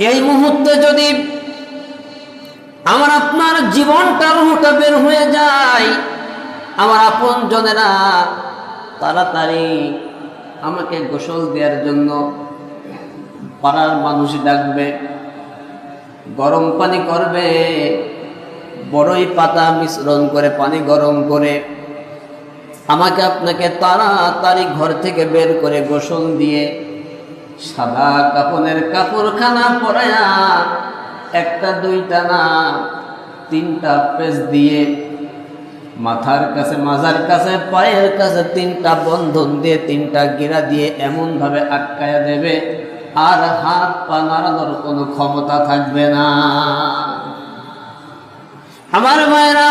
এই মুহূর্তে যদি আমার আপনার জীবনটা রুহটা বের হয়ে যায়, আমার আপন জনেরা তাড়াতাড়ি আমাকে গোসল দেওয়ার জন্য পাড়ার মানুষ ডাকবে, গরম পানি করবে, বড়ই পাতা মিশ্রণ করে পানি গরম করে আমাকে আপনাকে তাড়াতাড়ি ঘর থেকে বের করে গোসল দিয়ে সাদা কাপনের কাপড়খানা পরায়া একটা, দুইটা না তিনটা পেজ দিয়ে মাথার কাছে, মাজার কাছে, পায়ের কাছে তিনটা বন্ধন দিয়ে তিনটা গিরা দিয়ে এমনভাবে আটকায়া দেবে, আর হাত পা নাড়ানোর কোনো ক্ষমতা থাকবে না। আমার মায়েরা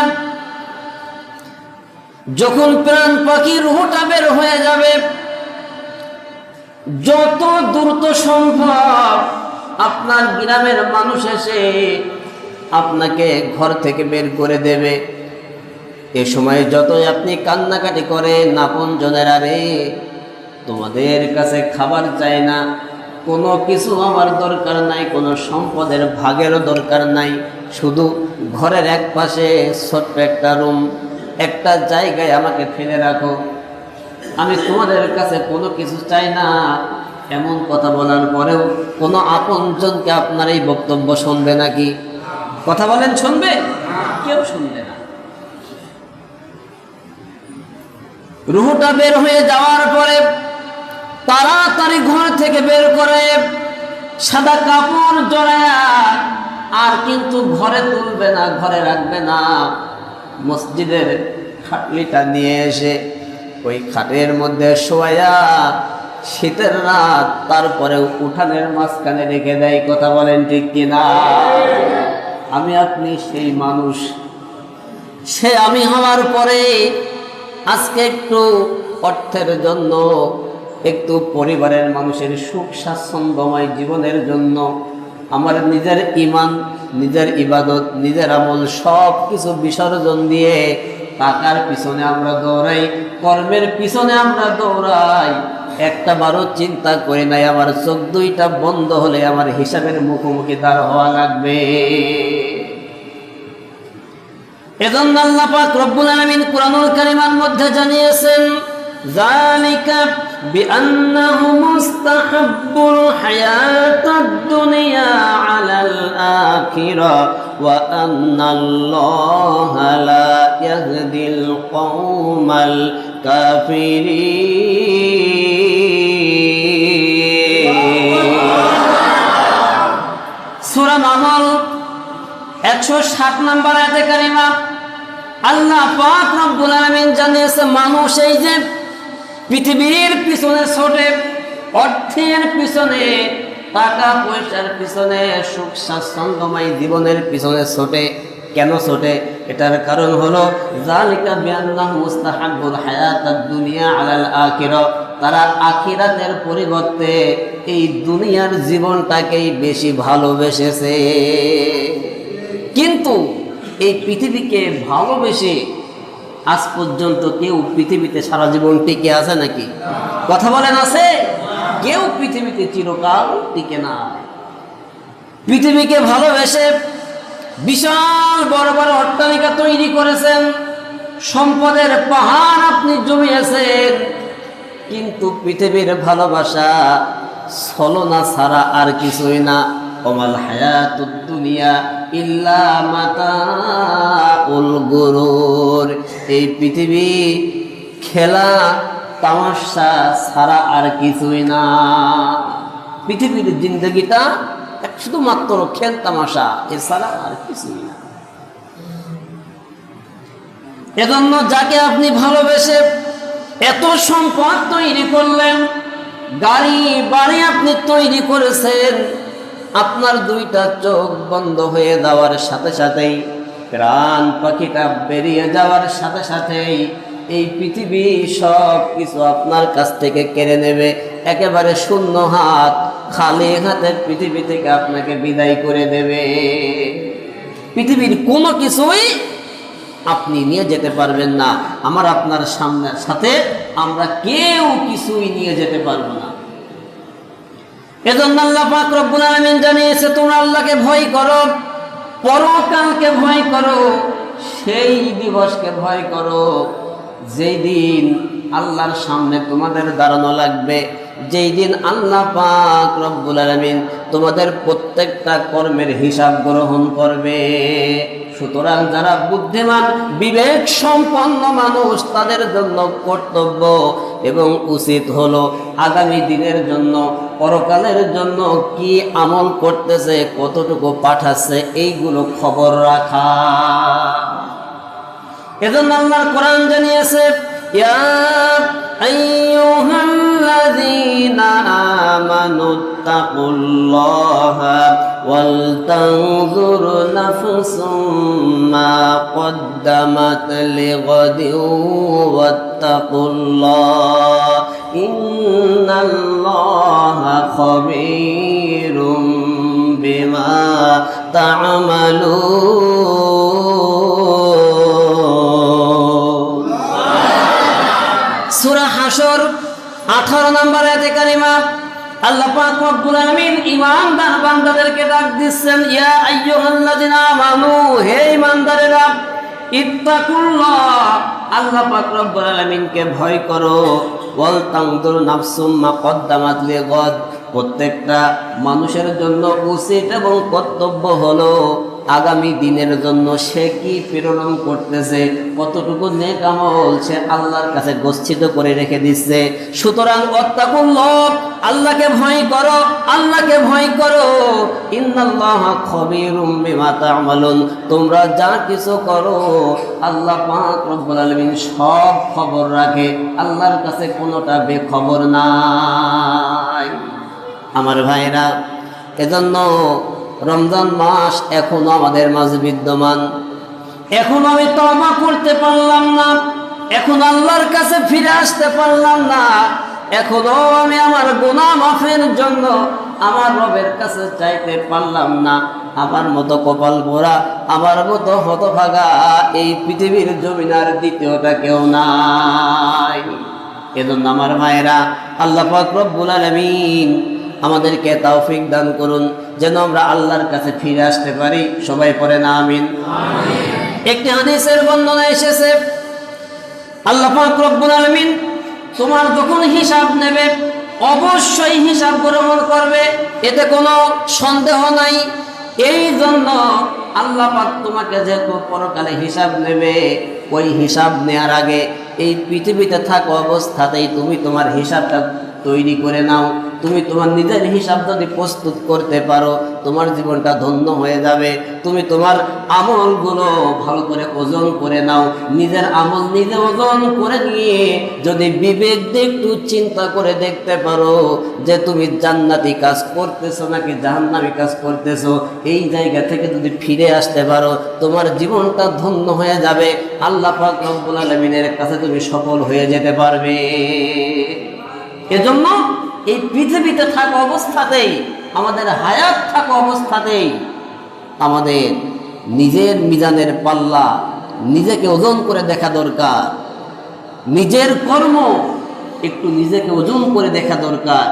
যখন প্রাণ পাখির রুহটা বের হয়ে যাবে যত দ্রুত সম্ভব আপনার গ্রামের মানুষ এসে আপনাকে ঘর থেকে বের করে দেবে। এ সময় যতই আপনি কান্নাকাটি করেন, আপন জনেরা রে তোমাদের কাছে খাবার চাই না। কোনো কিছু আমার দরকার নাই, কোনো সম্পদের ভাগেরও দরকার নাই। শুধু ঘরের এক পাশে ছোট্ট একটা রুম একটা জায়গায় আমাকে ফেলে রাখো। আমি তোমাদের কাছে কোনো কিছু চাই না। এমন কথা বলার পরেও কোনো আপনজনকে আপনার এই বক্তব্য শুনবে নাকি? কথা বলেন, শুনবে? কেউ শুনবে না। রুহুটা বের হয়ে যাওয়ার পরে তাড়াতাড়ি ঘর থেকে বের করে সাদা কাপড় জড়ায়া, আর কিন্তু ঘরে তুলবে না, ঘরে রাখবে না। মসজিদের খাটলিটা নিয়ে এসে ওই খাটের মধ্যে শোয়া শীতের রাত তারপরে উঠানের মাঝখানে রেখে দেয়, কথা বলেন ঠিক কিনা? আমি আপনি সেই মানুষ, সে আমি হওয়ার পরে আজকে একটু অর্থের জন্য, একটু পরিবারের মানুষের সুখ স্বাচ্ছন্দ্যময় জীবনের জন্য, আমার নিজের ইমান নিজের ইবাদত, নিজের আমল সব কিছু বিসর্জন দিয়ে টাকার পিছনে আমরা দৌড়াই, কর্মের পিছনে আমরা দৌড়াই। একটা বারও চিন্তা করি নাই, আমার চোখ দুইটা বন্ধ হলে আমার হিসাবের মুখোমুখি দাঁড় হওয়া লাগবে। এজন্য আল্লাহ পাক রব্বুল আলামিন কুরআনুল কারীমের মধ্যে জানিয়েছেন, যালিকা বিআন্নাহু মুস্তাহাব্বুল হায়াতাদ ওয়া আন্নাল্লাহা লা ইয়াহদিল কওমাল কাফিরিন সূরা নামল একশো সাত নম্বর আয়াতে কারিমা। আল্লাহ পাক রব্বুল আলামিন জানিয়েছে, মানুষ এই যে পৃথিবীর পিছনে ছোটে, অর্থের পিছনে টাকা পয়সার পিছনে সুখ স্বাচ্ছন্দ্যময় জীবনের পিছনে ছোটে। কেন ছোটে? এটার কারণ হলো জালিকা বিআন্নাহু মুস্তাহাব্বুল হায়াতাদ দুনিয়া আলাল আখিরা। তারা আখিরাতের পরিবর্তে এই দুনিয়ার জীবনটাকেই বেশি ভালোবেসেছে। কিন্তু এই পৃথিবীকে ভালোবেসে আজ পর্যন্ত কেউ পৃথিবীতে সারা জীবন টিকে আছে নাকি? কথা বলেন আছে? কেউ পৃথিবীতে চিরকাল টিকে না। পৃথিবীকে ভালোবেসে বিশাল বড় বড় অট্টালিকা তৈরি করেছেন। সম্পদের পাহাড় আপনি জমিয়েছেন। কিন্তু পৃথিবীর ভালোবাসা ছলনা ছাড়া আর কিছুই না। ওমাল হায়াতুদ দুনিয়া ইল্লা মাতাউল গুরুর। এই পৃথিবী খেলা তামাশা ছাড়া আর কিছুই না। পৃথিবীর জিন্দগিটা শুধুমাত্র খেল তামাশা, এছাড়া আর কিছুই না। এজন্য যাকে আপনি ভালোবেসে এত সম্পদ তৈরি করলেন, গাড়ি, বাড়ি আপনি তৈরি করেছেন, আপনার দুইটা চোখ বন্ধ হয়ে যাওয়ার সাথে সাথেই, প্রাণ পাখিটা বেরিয়ে যাওয়ার সাথে সাথেই এই পৃথিবী সব কিছু আপনার কাছ থেকে কেড়ে নেবে। একেবারে শূন্য হাত, খালি হাতে পৃথিবী থেকে আপনাকে বিদায় করে দেবে। পৃথিবীর কোনো কিছুই আপনি নিয়ে যেতে পারবেন না। আমার আপনার সামনের সাথে আমরা কেউ কিছুই নিয়ে যেতে পারব না। এজন্য আল্লাহ পাক রব্বুল জানিয়েছে, তোমরা আল্লাহকে ভয় করো, পরকালকে ভয় করো, সেই দিবসকে ভয় করো। যেই দিন আল্লাহর সামনে তোমাদের দাঁড়ানো লাগবে যেই দিন আল্লাহ পাক রব্বুল আলামিন তোমাদের প্রত্যেকটা কর্মের হিসাব গ্রহণ করবে। সুতরাং যারা বুদ্ধিমান, বিবেক সম্পন্ন মানুষ, তাদের জন্য কর্তব্য এবং উচিত হলো আগামী দিনের জন্য, পরকালের জন্য কি আমল করতেছে, কতটুকু পাঠাচ্ছে, এইগুলো খবর রাখা। এজন্য আল্লাহর কোরআন জানিয়েছে ইয়া আইয়ুহাল্লাযীনা আমানু তাকুল্লাহা ওয়াল তানজুর নাফসুম মা কদ্দামাত লিগাদিন ওয়াত্তাকুল্লাহ ইন্নাল্লাহা খাবীরুম বিমা তা'মালুন সূরা হাসর 18 নম্বর আয়াতে কারিমা, আল্লাহ পাক রব্বুল আলামিন ঈমানদার বান্দাদেরকে ডাক দিচ্ছেন, ইয়া আইয়ুহাল্লাযিনা আমানু, হে ঈমানদারেরা, ইত্তাকুল্লাহ। আল্লাহ পাক রব্বুল আলামিনকে ভয় করো। ওয়াল তানজুর নাফসুম মা কদ্দামাত লিগাদ। প্রত্যেকটা মানুষের জন্য উচিত এবং কর্তব্য হলো আগামী দিনের জন্য সে কি প্রেরণ করতেছে? কতটুকু নেক আমল সে আল্লাহর কাছে গচ্ছিত করে রেখে দিচ্ছে? সুতরাং অত্যাকুল্লভ, আল্লাহকে ভয় করো, আল্লাহকে ভয় করো। তোমরা যা কিছু করো, আল্লাহ পাক রব্বুল আলামিন সব খবর রাখে। আল্লাহর কাছে কোনোটা বেখবর নাই। আমার ভাইরা, এজন্য রমজান মাস এখনও আমাদের মাঝে বিদ্যমান। এখন আমি তবা করতে পারলাম না, এখন আল্লাহর কাছে ফিরে আসতে পারলাম না, এখনও আমি আমার গুনাহ মাফের জন্য আমার রবের কাছে চাইতে পারলাম না। আমার মতো কপাল ভরা, আমার মতো হতভাগা এই পৃথিবীর জমিনার দ্বিতীয়টা কেউ নাই। এজন্য আমার মায়েরা আল্লাহ পাক রব্বুল আলামিন আমাদেরকে তৌফিক দান করুন, যেন আমরা আল্লাহর কাছে ফিরে আসতে পারি। সবাই পরে না, আমিন। একটি হাদিসের বর্ণনা এসেছে, আল্লাহ পাক রব্বুল আলামিন তোমার যখন হিসাব নেবে, অবশ্যই হিসাব গ্রহণ করবে, এতে কোনো সন্দেহ নাই। এই জন্য আল্লাহ পাক তোমাকে যেহেতু পরকালে হিসাব নেবে, ওই হিসাব নেয়ার আগে এই পৃথিবীতে থাকা অবস্থাতেই তুমি তোমার হিসাবটা তৈরি করে নাও। তুমি তোমার নিজের হিসাব যদি প্রস্তুত করতে পারো, তোমার জীবনটা ধন্য হয়ে যাবে। তুমি তোমার আমলগুলো ভালো করে ওজন করে নাও। নিজের আমল নিজে ওজন করে নিয়ে যদি বিবেক দিয়ে একটু চিন্তা করে দেখতে পারো যে তুমি জান্নাতি কাজ করতেছো নাকি জাহান্নামি কাজ করতেছো, এই জায়গা থেকে যদি ফিরে আসতে পারো, তোমার জীবনটা ধন্য হয়ে যাবে। আল্লাহ পাক রব্বুল আলামিনের কাছে তুমি সফল হয়ে যেতে পারবে। এজন্য এই পৃথিবীতে থাকা অবস্থাতেই, আমাদের হায়াত থাকা অবস্থাতেই আমাদের নিজের মিজানের পাল্লা নিজেকে ওজন করে দেখা দরকার। নিজের কর্ম একটু নিজেকে ওজন করে দেখা দরকার।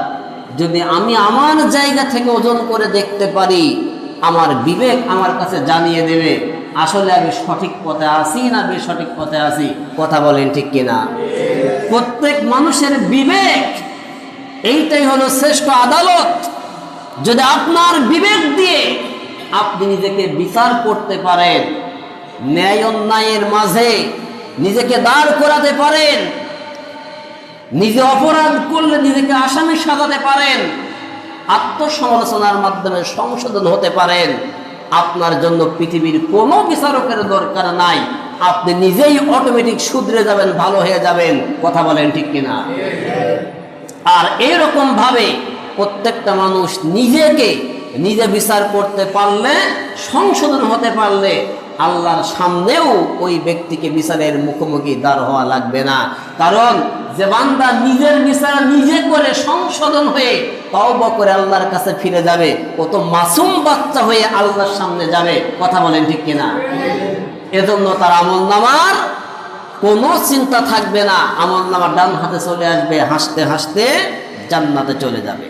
যদি আমি আমার জায়গা থেকে ওজন করে দেখতে পারি, আমার বিবেক আমার কাছে জানিয়ে দেবে, আসলে আমি সঠিক পথে আছি না বেসঠিক পথে আছি। কথা বলেন ঠিক কিনা? প্রত্যেক মানুষের বিবেক এইটাই হলো শ্রেষ্ঠ আদালত। যদি আপনার বিবেক দিয়ে আপনি নিজেকে বিচার করতে পারেন, ন্যায় অন্যায়ের মাঝে নিজেকে দাঁড় করাতে পারেন, নিজে অপরাধ করলে নিজেকে আসামি সাজাতে পারেন, আত্মসমালোচনার মাধ্যমে সংশোধন হতে পারেন, আপনার জন্য পৃথিবীর কোনো বিচারকের দরকার নাই। আপনি নিজেই অটোমেটিক শুধরে যাবেন, ভালো হয়ে যাবেন। কথা বলেন ঠিক কিনা? আর এরকম ভাবে প্রত্যেকটা মানুষ নিজেকে, নিজে বিচার করতে পারলে, সংশোধন হতে পারলে আল্লাহর সামনেও ওই ব্যক্তিকে বিচারের মুখোমুখি দাঁড় হওয়া লাগবে না। কারণ যে বান্দা নিজের বিচার নিজে করে সংশোধন হয়ে তওবা করে আল্লাহর কাছে ফিরে যাবে, ও তো মাসুম বাচ্চা হয়ে আল্লাহর সামনে যাবে। কথা বলেন ঠিক কিনা? এজন্য তার আমল নামার কোনো চিন্তা থাকবে না। আমল নামা ডান হাতে চলে আসবে, হাসতে হাসতে জান্নাতে চলে যাবে।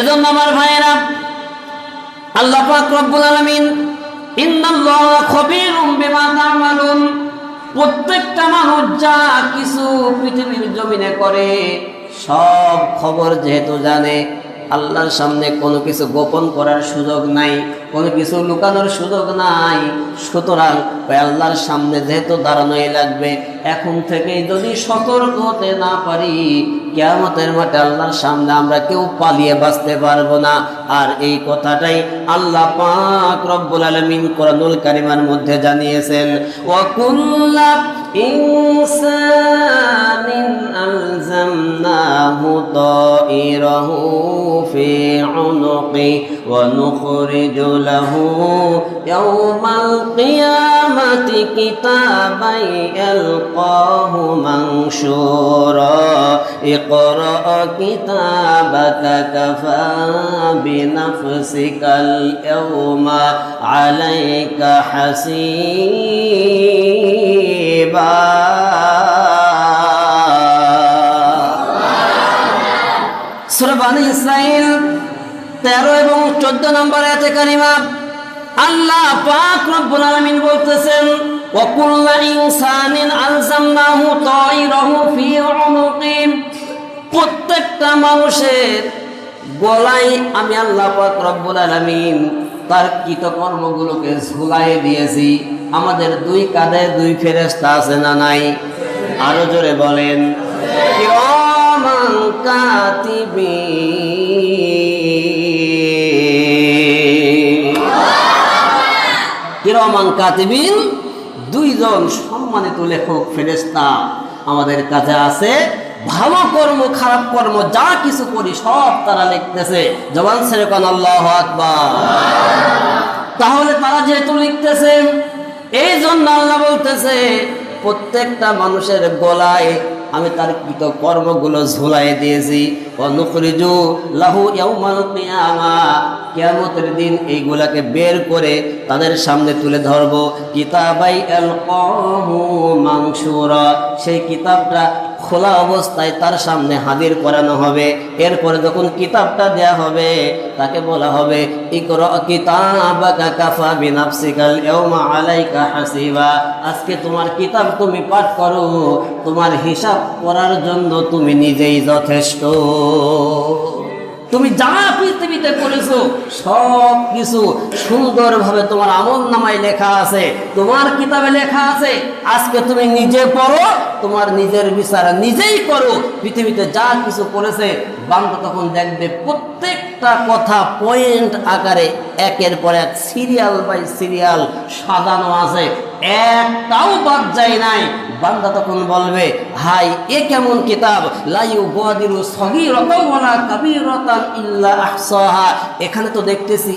এজন্য আমার ভাইয়েরা, আল্লাহ পাক রব্বুল আলামিন, ইন্নাল্লাহা খবীরুম বিমা তা'মালুন। প্রত্যেকটা মানুষ যা কিছু পৃথিবীর জমিনে করে, সব খবর যেহেতু জানে আল্লাহর সামনে কোনো কিছু গোপন করার সুযোগ নাই, কোনো কিছু লুকানোর সুযোগ নাই। সুতরাং ওই আল্লাহর সামনে যেহেতু দাঁড়ানোই লাগবে, এখন থেকেই যদি সতর্ক হতে না পারি, কেয়ামতের মাঠে আল্লাহর সামনে আমরা কেউ পালিয়ে বাঁচতে পারব না। আর এই কথাটাই আল্লাহ পাক রব্বুল আলামিন কোরআনুল কারিমার মধ্যে জানিয়েছেন, ওয়া إنسان ألزمناه طائره في عنقه ونخرج له يوم القيامة كتابا يلقاه منشورا اقرأ كتابك كفى بنفسك اليوم عليك حسيبا سورة بني إسرائيل তেরো এবং চোদ্দ নম্বর এতে কারিমা আল্লাহ পাক রব্বুল আলামিন বলতেছেন وكل إنسان ألزمناه طائره في عنقه প্রত্যেকটা মানুষের গলায় আমি আল্লাহ পাক রব্বুল আলামিন তার কৃতকর্মগুলোকে ঝুলাই দিয়েছি আমাদের দুই কাঁধে দুই ফেরেশতা আছে না নাই আরো জোরে বলেন কিরামান কাতিবিন কিরমান কাতিবিন, দুইজন সম্মানিত লেখক ফেরেস্তা আমাদের কাছে আছে। ভালো কর্ম, খারাপ কর্ম, যা কিছু করি সব তারা লিখতেছে। জবান সেরেকান আল্লাহ আকবার। তাহলে তারা যেহেতু লিখতেছে এই জন্য আল্লাহ বলতেছে প্রত্যেকটা মানুষের গলায় আমি তার কৃত কর্মগুলো ঝুলাই দিয়েছি। অনুখরিজু লাহু ইয়াউমাল কিয়ামা। দিন এইগুলাকে বের করে তাদের সামনে তুলে ধরবো। কিতাবাই আল মাংসুরা সেই কিতাবটা খোলা অবস্থায় তার সামনে হাজির করানো হবে। এরপরে যখন কিতাবটা দেয়া হবে, তাকে বলা হবে আজকে তোমার কিতাব তুমি পাঠ করো, তোমার হিসাব করার জন্য তুমি নিজেই যথেষ্ট। তুমি যা পৃথিবীতে করেছ, সব কিছু সুন্দরভাবে তোমার আমল নামায় লেখা আছে, তোমার কিতাবে লেখা আছে। আজকে তুমি নিজে পড়ো, তোমার নিজের বিচার নিজেই করো। পৃথিবীতে যা কিছু করেছে বাংলা তখন দেখবে প্রত্যেকটা কথা পয়েন্ট আকারে, একের পর এক সিরিয়াল বাই সিরিয়াল সাজানো আছে। একটাও বাদ যায় নাই। বান্দা তখন বলবে, হাই, এ কেমন কিতাব? লাইউ গোয়াদিরু সগীরতাও ওয়ালা কাবীরাতান। ইল্লা আহসাহা। এখানে তো দেখতেছি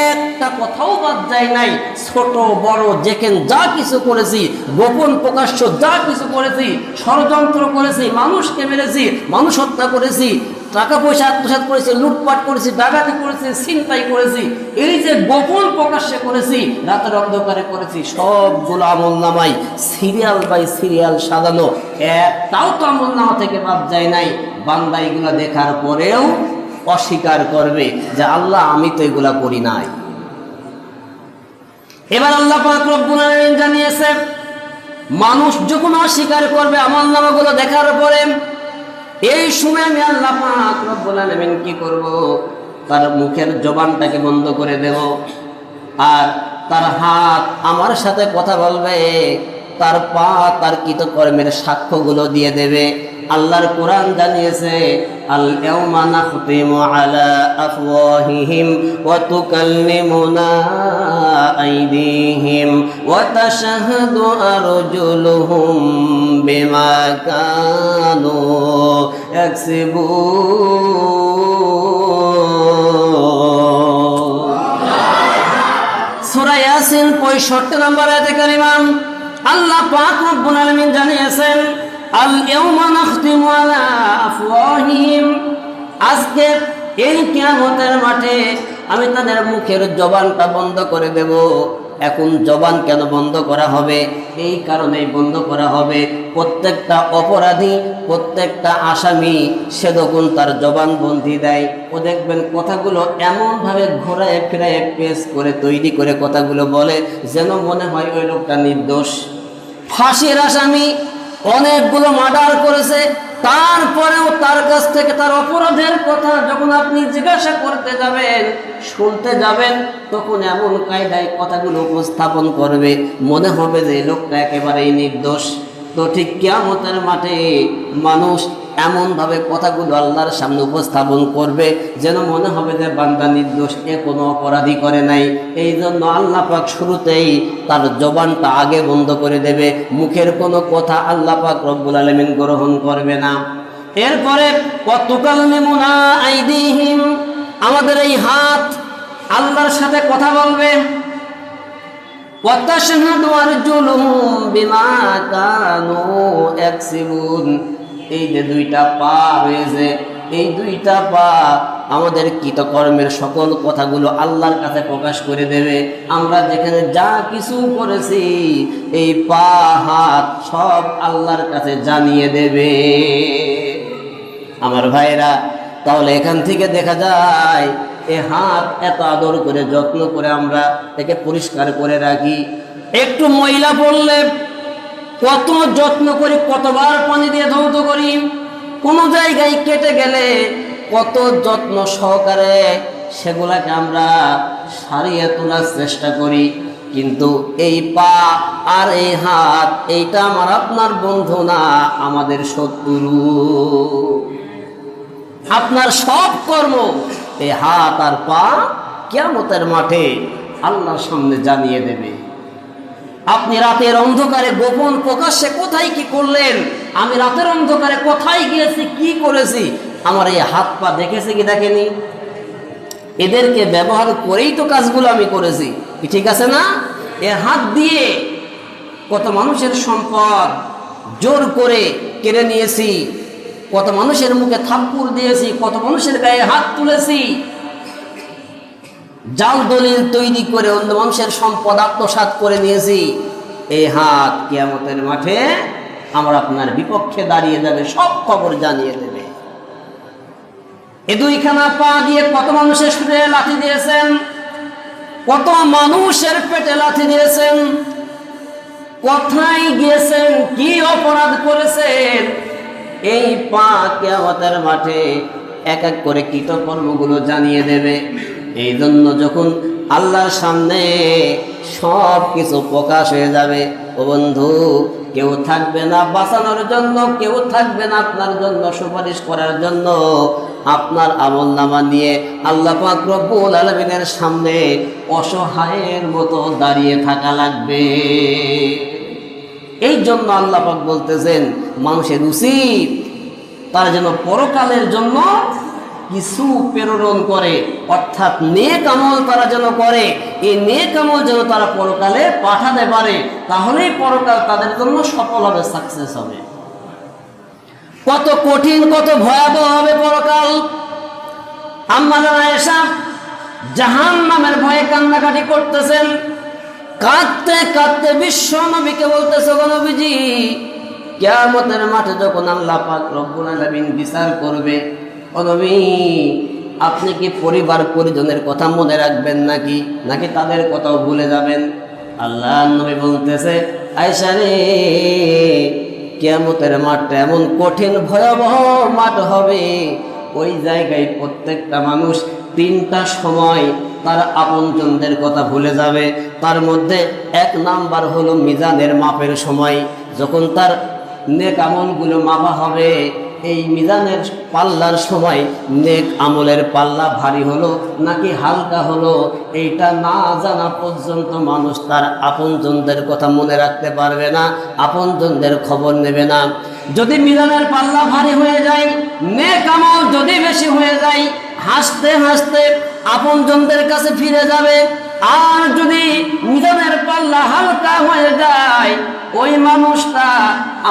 একটা কথাও বাদ যায় নাই। ছোট, বড়, যেখানে যা কিছু করেছি, গোপন প্রকাশ্য যা কিছু করেছি, ষড়যন্ত্র করেছি, মানুষকে মেরেছি, মানুষ হত্যা করেছি, টাকা পয়সা আত্মসাৎ করেছি, লুটপাট করেছি, ডাকাতি করেছি, ছিনতাই করেছি, এই যে গোপন প্রকাশ্যে করেছি, রাতের অন্ধকারে করেছি সবগুলো আমল নামাই সিরিয়াল বাই সিরিয়াল সাজানো। একটাও তো আমল নামা থেকে বাদ যায় নাই। বান্দা এগুলা দেখার পরেও অস্বীকার করবে যে আল্লাহ, আমি তো এগুলা করি নাই। এবার আল্লাহ জানিয়েছে, মানুষ যখন অস্বীকার করবে আমল নামাগুলো দেখার পরে, এই সময় আমি আল্লাহ পাক রব্বুল আলামিন কি করব? তার মুখের জবানটাকে বন্ধ করে দেব। আর তার হাত আমার সাথে কথা বলবে, তার পা তার কৃতকর্মের সাক্ষ্যগুলো দিয়ে দেবে। আল্লাহর কোরআন জানিয়েছে, আল ইয়াউমা নাখতিমু আলা আফওয়াহিহিম ওয়া তুকাল্লিমুনা আইদিহিম ওয়া তাশহাদু আরজুলুহুম বিমা কানু ইয়াকসিবুন সূরা ইয়াসিন 65 নম্বর আয়াতে কারিমাম আল্লাহ পাক রব্বুল আলামিন জানিয়েছেন আল ইয়াউমা নাখতিমু আলা আজকে এই কিয়ামতের মাঠে আমি তাদের মুখের জবানটা বন্ধ করে দেব। এখন জবান কেন বন্ধ করা হবে? এই কারণেই বন্ধ করা হবে। প্রত্যেকটা অপরাধী, প্রত্যেকটা আসামি সে যখন তার জবান বন্দি দেয়। ও দেখবেন কথাগুলো এমনভাবে ঘোরায় ফেরায় পেশ করে, তৈরি করে কথাগুলো বলে, যেন মনে হয় ওই লোকটা নির্দোষ। ফাঁসির আসামি অনেকগুলো মার্ডার করেছে। তারপরেও তার কাছ থেকে তার অপরাধের কথা যখন আপনি জিজ্ঞাসা করতে যাবেন, শুনতে যাবেন, তখন এমন কায়দায় কথাগুলো উপস্থাপন করবে। মনে হবে যে লোকটা একেবারেই নির্দোষ। তো ঠিক কিয়ামতের মাঠে মানুষ এমনভাবে কথাগুলো আল্লাহর সামনে উপস্থাপন করবে যেন মনে হবে যে বান্দা নির্দোষ, এ কোনো অপরাধী করে নাই। এই জন্য আল্লাহ পাক শুরুতেই তার জবানটা আগে বন্ধ করে দেবে। মুখের কোনো কথা আল্লাহ পাক রব্বুল আলমিন গ্রহণ করবে না। এরপরে কতকাল মেমুনা আমাদের এই হাত আল্লাহর সাথে কথা বলবে। وتشهد أرجلهم بما كانوا يكسبون এই যে দুইটা পা রয়েছে এই দুইটা পা আমাদের কৃতকর্মের সকল কথাগুলো আল্লাহর কাছে প্রকাশ করে দেবে আমরা যেখানে যা কিছু করেছি এই পা হাত সব আল্লাহর কাছে জানিয়ে দেবে আমার ভাইরা তাহলে এখান থেকে দেখা যায় এ হাত এত আদর করে, যত্ন করে আমরা একে পরিষ্কার করে রাখি। একটু ময়লা পড়লে কত যত্ন করি কতবার পানি দিয়ে ধৌত করি। কোনো জায়গায় কেটে গেলে কত যত্ন সহকারে সেগুলাকে আমরা সারিয়ে তোলার চেষ্টা করি। কিন্তু এই পা আর এই হাত, এইটা আমার আপনার বন্ধু না, আমাদের শত্রু। আপনার সব কর্ম এই হাত আর পা কেমতের মাঠে আল্লাহর সামনে জানিয়ে দেবে। আপনি রাতের অন্ধকারে গোপন প্রকাশ্যে কোথায় কি করলেন? আমি রাতের অন্ধকারে কোথায় গিয়েছি, কি করেছি? আমার এই হাত পা দেখেছে কি দেখেনি? এদেরকে ব্যবহার করেই তো কাজগুলো আমি করেছি। ঠিক আছে না? এ হাত দিয়ে কত মানুষের সম্পদ জোর করে কেড়ে নিয়েছি। কত মানুষের মুখে থাপ্পুর দিয়েছি, কত মানুষের গায়ে হাত তুলেছি। জাল দলিল তৈরি করে অন্য মানুষের সম্পদ আত্মসাৎ করে নিয়েছি। এই হাত কিয়ামতের মাঠে আমার আপনার বিপক্ষে দাঁড়িয়ে যাবে, সব খবর জানিয়ে দেবে। এ দুইখানা পা দিয়ে কত মানুষের সুরে লাথি দিয়েছেন, কত মানুষের পেটে লাথি দিয়েছেন, কোথায় গিয়েছেন, কি অপরাধ করেছেন এই পা কেয়ামতের মাঠে এক এক করে কৃতকর্মগুলো জানিয়ে দেবে। এই জন্য যখন আল্লাহর সামনে সব কিছু প্রকাশ হয়ে যাবে, ও বন্ধু, কেউ থাকবে না বাঁচানোর জন্য, কেউ থাকবে না আপনার জন্য সুপারিশ করার জন্য। আপনার আমল নামা নিয়ে আল্লাহ রব্বুল আলমিনের সামনে অসহায়ের মতো দাঁড়িয়ে থাকা লাগবে। এই জন্য আল্লাহ পাক বলতেছেন মানুষের উচিত। তারা যেন পরকালের জন্য কিছু প্রেরণ করে। অর্থাৎ নেক আমল তারা যেন করে। এই নেক আমল যেন তারা পরকালে পাঠাতে পারে, তাহলেই পরকাল তাদের জন্য সফল হবে সাকসেস হবে। কত কঠিন, কত ভয়াবহ হবে পরকাল। আম্মার এসা জাহান নামের ভয়ে কান্নাকাটি করতেছেন। কাঁদতে কাঁদতে বিশ্ব নবীকে বলতেছে গো নবীজি কেয়ামতের মাঠে যখন আল্লাহ পাক রব্বুল আলামিন বিচার করবে, ও নবী, আপনি কি পরিবার পরিজনের কথা মনে রাখবেন নাকি? নাকি তাদের কথাও ভুলে যাবেন? আল্লাহ নবী বলতেছে আয়সা রে, কেয়ামতের মাঠটা এমন কঠিন, ভয়াবহ মাঠ হবে। ওই জায়গায় প্রত্যেকটা মানুষ তিনটা সময় তার আপনজনদের কথা ভুলে যাবে। তার মধ্যে এক নাম্বার হলো মিজানের মাপের সময়। যখন তার নেক আমলগুলো মাপা হবে। এই মিজানের পাল্লার সময় নেক আমলের পাল্লা ভারী হলো, নাকি হালকা হলো? এইটা না জানা পর্যন্ত মানুষ তার আপনজনদের কথা মনে রাখতে পারবে না, আপনজনদের খবর নেবে না। যদি মিজানের পাল্লা ভারী হয়ে যায়, নেক আমল যদি বেশি হয়ে যায়, হাসতে হাসতে আপনজনদের কাছে ফিরে যাবে। আর যদি মিজানের পাল্লা হালকা হয়ে যায়, ওই মানুষটা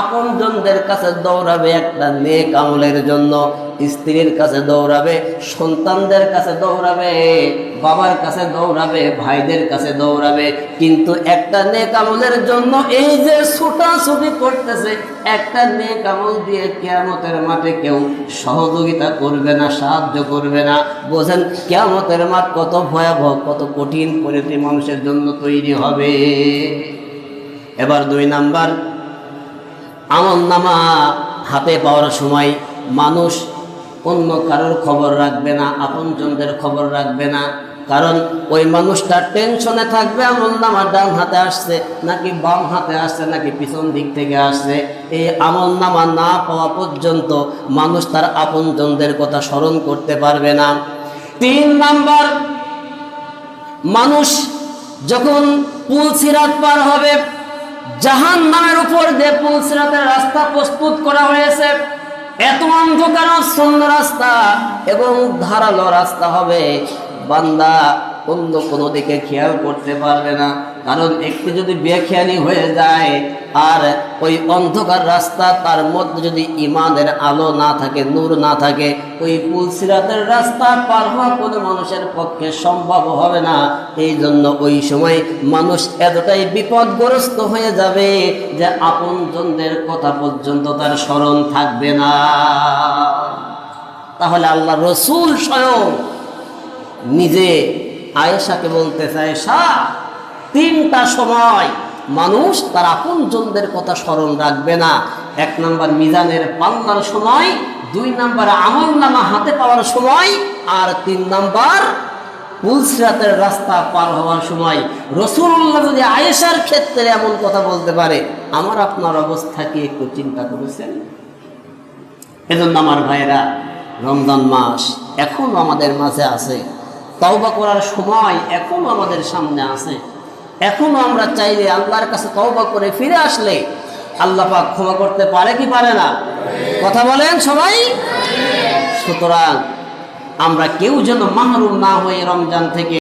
আপনজনদের কাছে দৌড়াবে একটা নেক আমলের জন্য, স্ত্রীর কাছে দৌড়াবে, সন্তানদের কাছে দৌড়াবে, বাবার কাছে দৌড়াবে, ভাইদের কাছে দৌড়াবে। কিন্তু একটা নেক আমলের জন্য এই যে ছুটাছুটি করতেছে, একটা নেক আমল দিয়ে কেয়ামতের মাঠে কেউ সহযোগিতা করবে না, সাহায্য করবে না। বোঝেন, কেয়ামতের মাঠ কত ভয়াবহ, কত কঠিন। পরিণতি মানুষের জন্য তৈরি হবে। এবার দুই নাম্বার, আমল নামা হাতে পাওয়ার সময় মানুষ অন্য কারোর খবর রাখবে না, আপনজনদের খবর রাখবে না। কারণ ওই মানুষটা টেনশনে থাকবে, আমল নামা ডান হাতে আসছে, নাকি বাম হাতে আসছে, নাকি পিছন দিক থেকে আসছে। এই আমল নামা না পাওয়া পর্যন্ত মানুষ তার আপনজনদের কথা স্মরণ করতে পারবে না। তিন নাম্বার মানুষ যখন পুল সিরাত পার হবে, জাহান নামের উপর দিয়ে পুল সিরাতের রাস্তা প্রস্তুত করা হয়েছে। এত অন্ধকার সুন্দর রাস্তা, এবং ধারালো রাস্তা হবে। বান্দা অন্য কোনো দিকে খেয়াল করতে পারবে না। কারণ একটু যদি বেখেয়ালি হয়ে যায়, আর ওই অন্ধকার রাস্তা তার মধ্যে যদি ইমানের আলো না থাকে, নূর না থাকে, ওই পুলসিরাতের রাস্তা পার হওয়া কোনো মানুষের পক্ষে সম্ভব হবে না। এই জন্য ওই সময় মানুষ এতটাই বিপদগ্রস্ত হয়ে যাবে যে আপনজনদের কথা পর্যন্ত তার স্মরণ থাকবে না। তাহলে আল্লাহ রসুল স্বয়ং নিজে আয়েশাকে বলতে চায়, শাহ তিনটা সময় মানুষ তার আপনজনদের কথা স্মরণ রাখবে না। এক নম্বর মিজানের পাল্লার সময়, দুই নম্বর আমল নামা হাতে পাওয়ার সময়, আর তিন নম্বর পুলসিরাতের রাস্তা পার হওয়ার সময়। রসুল্লাহ যদি আয়েশার ক্ষেত্রে এমন কথা বলতে পারে, আমার আপনার অবস্থা কি একটু চিন্তা করেছেন? এজন্য আমার ভাইয়েরা, রমজান মাস এখনও আমাদের মাঝে আছে। তওবা করার সময় এখনও আমাদের সামনে আছে। এখনও আমরা চাইলে আল্লাহর কাছে তওবা করে ফিরে আসলে আল্লাহ পাক ক্ষমা করতে পারে কি পারে না? কথা বলেন সবাই? সুতরাং আমরা কেউ যেন মাহরুম না হয়ে রমজান থেকে